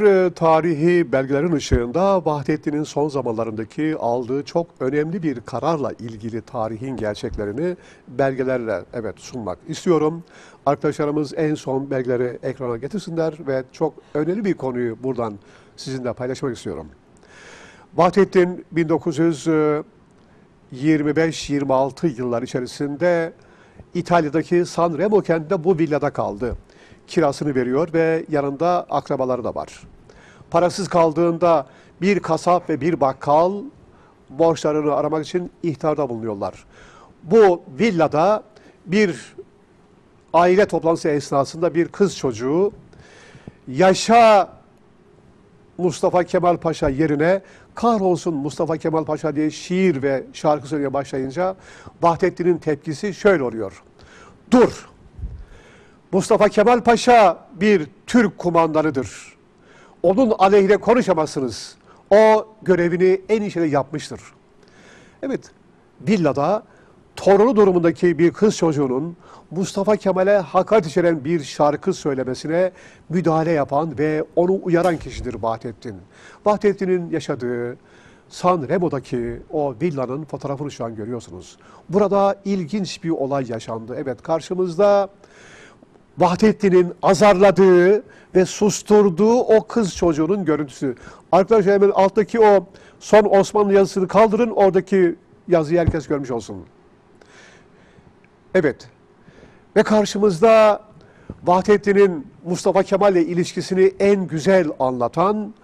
e, tarihi belgelerin ışığında Vahdettin'in son zamanlarındaki aldığı çok önemli bir kararla ilgili tarihin gerçeklerini belgelerle evet sunmak istiyorum. Arkadaşlarımız en son belgeleri ekrana getirsinler ve çok önemli bir konuyu buradan sizinle paylaşmak istiyorum. Vahdettin 1925-26 yıllar içerisinde İtalya'daki San Remo kentinde bu villada kaldı kirasını veriyor ve yanında akrabaları da var. Parasız kaldığında bir kasap ve bir bakkal borçlarını aramak için ihtarda bulunuyorlar. Bu villada bir aile toplantısı esnasında bir kız çocuğu yaşa Mustafa Kemal Paşa yerine kahrolsun Mustafa Kemal Paşa diye şiir ve şarkı söylemeye başlayınca Vahdettin'in tepkisi şöyle oluyor. Dur Mustafa Kemal Paşa bir Türk kumandanıdır. Onun aleyhine konuşamazsınız. O görevini en iyi şekilde yapmıştır. Evet, villada torunu durumundaki bir kız çocuğunun Mustafa Kemal'e hakaret içeren bir şarkı söylemesine müdahale yapan ve onu uyaran kişidir Vahdettin. Vahdettin'in yaşadığı San Remo'daki o villanın fotoğrafını şu an görüyorsunuz. Burada ilginç bir olay yaşandı. Evet karşımızda Vahdettin'in azarladığı ve susturduğu o kız çocuğunun görüntüsü. Arkadaşlar hemen alttaki o son Osmanlı yazısını kaldırın. Oradaki yazıyı herkes görmüş olsun. Evet. Ve karşımızda Vahdettin'in Mustafa Kemal ile ilişkisini en güzel anlatan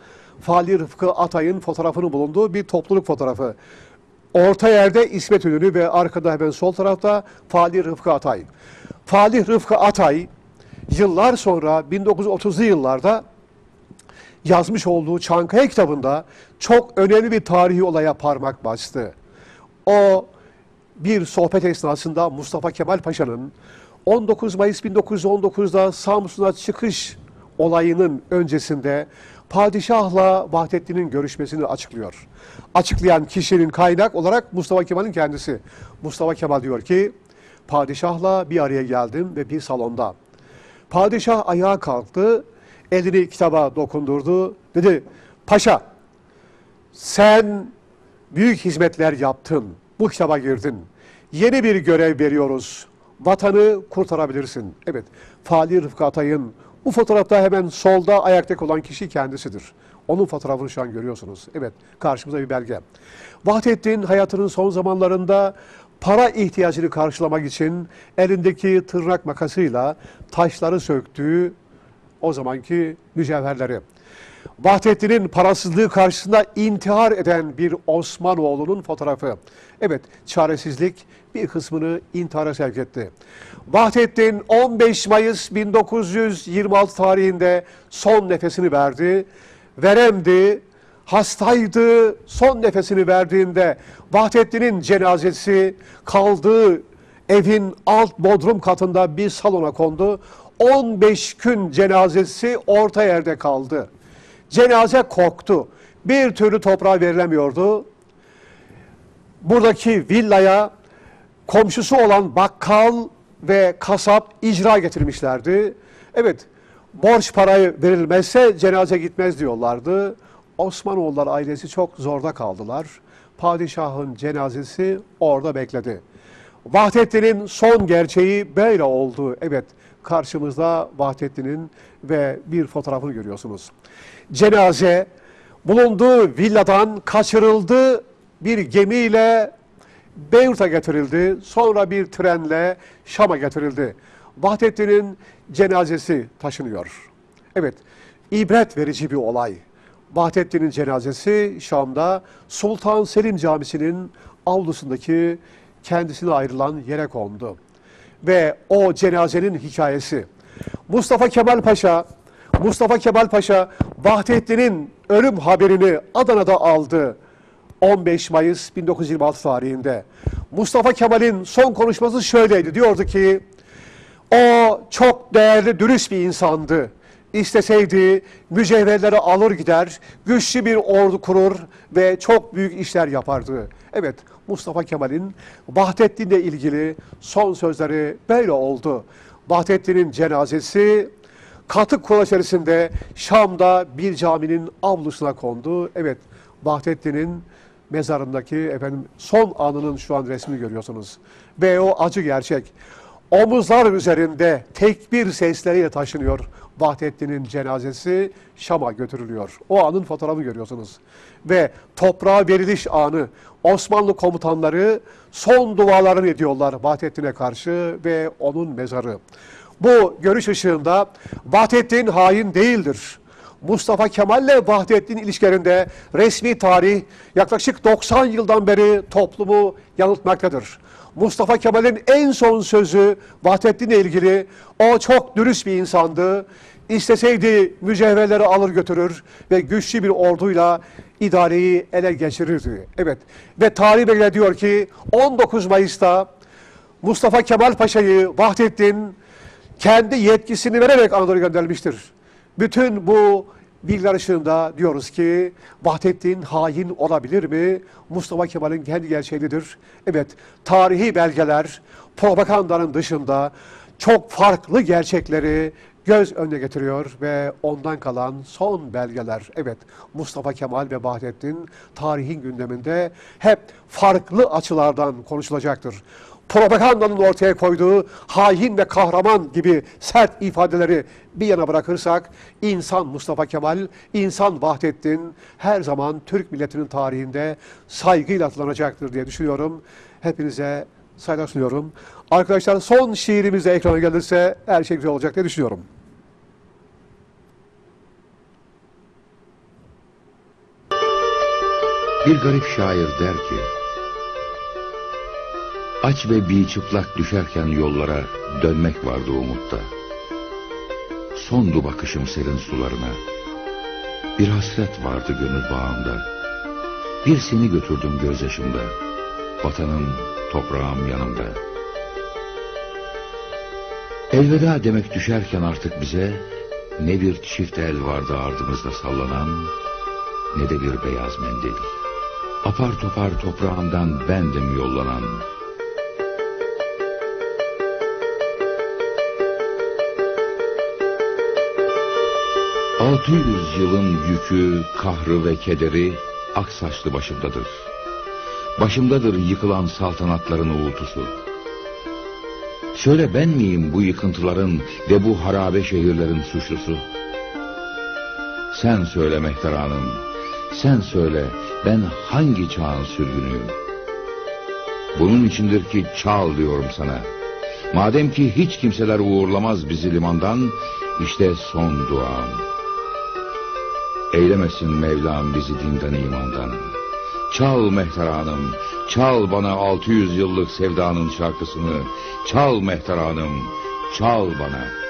Fali Rıfkı Atay'ın fotoğrafını bulunduğu bir topluluk fotoğrafı. Orta yerde İsmet Ünlü ve arkada hemen sol tarafta Fali Rıfkı Atay. Fali Rıfkı Atay yıllar sonra 1930'lu yıllarda yazmış olduğu Çankaya kitabında çok önemli bir tarihi olaya parmak bastı. O bir sohbet esnasında Mustafa Kemal Paşa'nın 19 Mayıs 1919'da Samsun'a çıkış olayının öncesinde padişahla Vahdettin'in görüşmesini açıklıyor. Açıklayan kişinin kaynak olarak Mustafa Kemal'in kendisi. Mustafa Kemal diyor ki, padişahla bir araya geldim ve bir salonda Padişah ayağa kalktı, elini kitaba dokundurdu. Dedi, paşa sen büyük hizmetler yaptın, bu kitaba girdin. Yeni bir görev veriyoruz, vatanı kurtarabilirsin. Evet, Fali Rıfkı Atay'ın bu fotoğrafta hemen solda ayakta olan kişi kendisidir. Onun fotoğrafını şu an görüyorsunuz. Evet, karşımıza bir belge. Vahdettin hayatının son zamanlarında para ihtiyacını karşılamak için elindeki tırnak makasıyla taşları söktüğü o zamanki mücevherleri. Vahdettin'in parasızlığı karşısında intihar eden bir Osmanoğlu'nun fotoğrafı. Evet, çaresizlik bir kısmını intihara sevk etti. Vahdettin 15 Mayıs 1926 tarihinde son nefesini verdi. Veremdi, hastaydı, son nefesini verdiğinde Vahdettin'in cenazesi kaldığı evin alt bodrum katında bir salona kondu. 15 gün cenazesi orta yerde kaldı. Cenaze koktu. Bir türlü toprağa verilemiyordu. Buradaki villaya komşusu olan bakkal ve kasap icra getirmişlerdi. Evet, borç parayı verilmezse cenaze gitmez diyorlardı. Osmanoğulları ailesi çok zorda kaldılar. Padişahın cenazesi orada bekledi. Vahdettin'in son gerçeği böyle oldu. Evet, karşımızda Vahdettin'in ve bir fotoğrafını görüyorsunuz. Cenaze bulunduğu villadan kaçırıldı, bir gemiyle Beyrut'a getirildi, sonra bir trenle Şam'a getirildi. Vahdettin'in cenazesi taşınıyor. Evet, ibret verici bir olay. Vahdettin'in cenazesi Şam'da Sultan Selim Camisi'nin avlusundaki kendisine ayrılan yere kondu. Ve o cenazenin hikayesi. Mustafa Kemal Paşa, Mustafa Kemal Paşa Vahdettin'in ölüm haberini Adana'da aldı. 15 Mayıs 1926 tarihinde. Mustafa Kemal'in son konuşması şöyleydi. Diyordu ki, o çok değerli, dürüst bir insandı isteseydi mücevherleri alır gider, güçlü bir ordu kurur ve çok büyük işler yapardı. Evet, Mustafa Kemal'in Vahdettin'le ilgili son sözleri böyle oldu. Vahdettin'in cenazesi katık kola içerisinde Şam'da bir caminin avlusuna kondu. Evet, Vahdettin'in mezarındaki efendim son anının şu an resmini görüyorsunuz. Ve o acı gerçek. Omuzlar üzerinde tekbir sesleriyle taşınıyor Vahdettin'in cenazesi Şam'a götürülüyor. O anın fotoğrafı görüyorsunuz. Ve toprağa veriliş anı Osmanlı komutanları son dualarını ediyorlar Vahdettin'e karşı ve onun mezarı. Bu görüş ışığında Vahdettin hain değildir. Mustafa Kemal ile Vahdettin ilişkilerinde resmi tarih yaklaşık 90 yıldan beri toplumu yanıltmaktadır. Mustafa Kemal'in en son sözü Vahdettin'le ilgili o çok dürüst bir insandı. İsteseydi mücevherleri alır götürür ve güçlü bir orduyla idareyi ele geçirirdi. Evet ve tarih belge diyor ki 19 Mayıs'ta Mustafa Kemal Paşa'yı Vahdettin kendi yetkisini vererek Anadolu'ya göndermiştir. Bütün bu bilgiler ışığında diyoruz ki Vahdettin hain olabilir mi? Mustafa Kemal'in kendi gerçeğidir. Evet, tarihi belgeler propagandanın dışında çok farklı gerçekleri göz önüne getiriyor ve ondan kalan son belgeler. Evet, Mustafa Kemal ve Vahdettin tarihin gündeminde hep farklı açılardan konuşulacaktır propagandanın ortaya koyduğu hain ve kahraman gibi sert ifadeleri bir yana bırakırsak insan Mustafa Kemal, insan Vahdettin her zaman Türk milletinin tarihinde saygıyla atlanacaktır diye düşünüyorum. Hepinize saygılar sunuyorum. Arkadaşlar son şiirimiz de ekrana gelirse her şey güzel olacak diye düşünüyorum. Bir garip şair der ki, Aç ve bir çıplak düşerken yollara dönmek vardı umutta. Sondu bakışım serin sularına. Bir hasret vardı gönül bağımda. Bir seni götürdüm gözyaşımda. Vatanım, toprağım yanımda. Elveda demek düşerken artık bize ne bir çift el vardı ardımızda sallanan ne de bir beyaz mendil. Apar topar toprağından bendim yollanan. Altı yüz yılın yükü, kahrı ve kederi aksaçlı başımdadır. Başımdadır yıkılan saltanatların uğultusu. Söyle ben miyim bu yıkıntıların ve bu harabe şehirlerin suçlusu? Sen söyle Mehter Hanım, sen söyle ben hangi çağın sürgünüyüm? Bunun içindir ki çal diyorum sana. Madem ki hiç kimseler uğurlamaz bizi limandan, işte son duam. Eylemesin Mevlam bizi dinden imandan. Çal Mehter Hanım, çal bana 600 yıllık sevdanın şarkısını. Çal Mehter Hanım, çal bana.